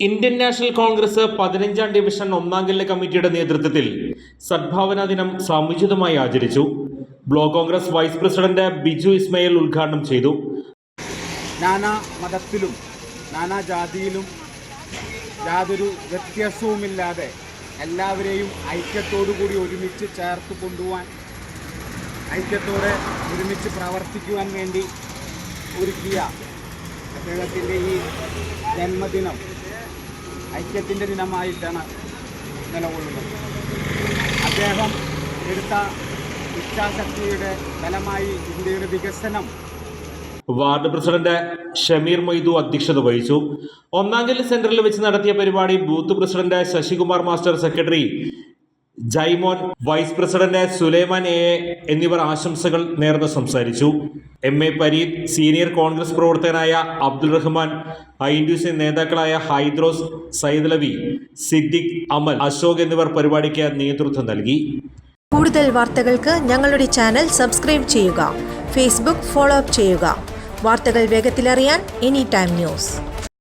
Indian National Congress പതിനഞ്ചാം division ഒന്നാം ജില്ല കമ്മിറ്റിയുടെ നേതൃത്വത്തിൽ സദ്ഭാവനാ ദിനം സമുചിതമായി ആചരിച്ചു. Block Congress vice president Biju Ismail ഉദ്ഘാടനം ചെയ്തു. നാനാ മതത്തിലും നാനാ ജാതിയിലും യാതൊരു വ്യത്യാസവുമില്ലാതെ എല്ലാവരെയും ഐക്യത്തോടുകൂടി ഒരുമിച്ച് ചേർത്ത് കൊണ്ടുപോകാൻ ഐക്യത്തോടെ ഒരുമിച്ച് പ്രവർത്തിക്കുവാൻ വേണ്ടി ഒരുക്കിയ അദ്ദേഹത്തിന്റെ ഈ ജന്മദിനം ഐക്യത്തിന്റെ ദിനമായിട്ടാണ് നിലകൊള്ളുന്നത്. അദ്ദേഹം എടുത്ത ഇച്ഛാശക്തിയുടെ ഫലമായി ഇന്ത്യയുടെ വികസനം വാർഡ് പ്രസിഡന്റ് ഷമീർ മൊയ്തു അധ്യക്ഷത വഹിച്ചു. ഒന്നാം ജില്ല സെന്ററിൽ വെച്ച് നടത്തിയ പരിപാടി booth president Sasikumar master secretary Jaimon vice president Sulaiman A എന്നിവർ ആശംസകൾ നേർന്ന് സംസാരിച്ചു. M A Pareed senior Congress പ്രവർത്തകനായ Abdul Rahman I D C നേതാക്കളായ ഹൈദ്രോസ് സൈദലവി സിദ്ദിഖ് അമൽ അശോക് എന്നിവർ പരിപാടിക്ക് നേതൃത്വം നൽകി. കൂടുതൽ വാർത്തകൾക്ക് ഞങ്ങളുടെ ചാനൽ സബ്സ്ക്രൈബ് ചെയ്യുക. ഫേസ്ബുക്ക് ഫോളോ അപ്പ് ചെയ്യുക. വാർത്തകൾ വേഗത്തിലറിയാൻ എനി ടൈം ന്യൂസ്.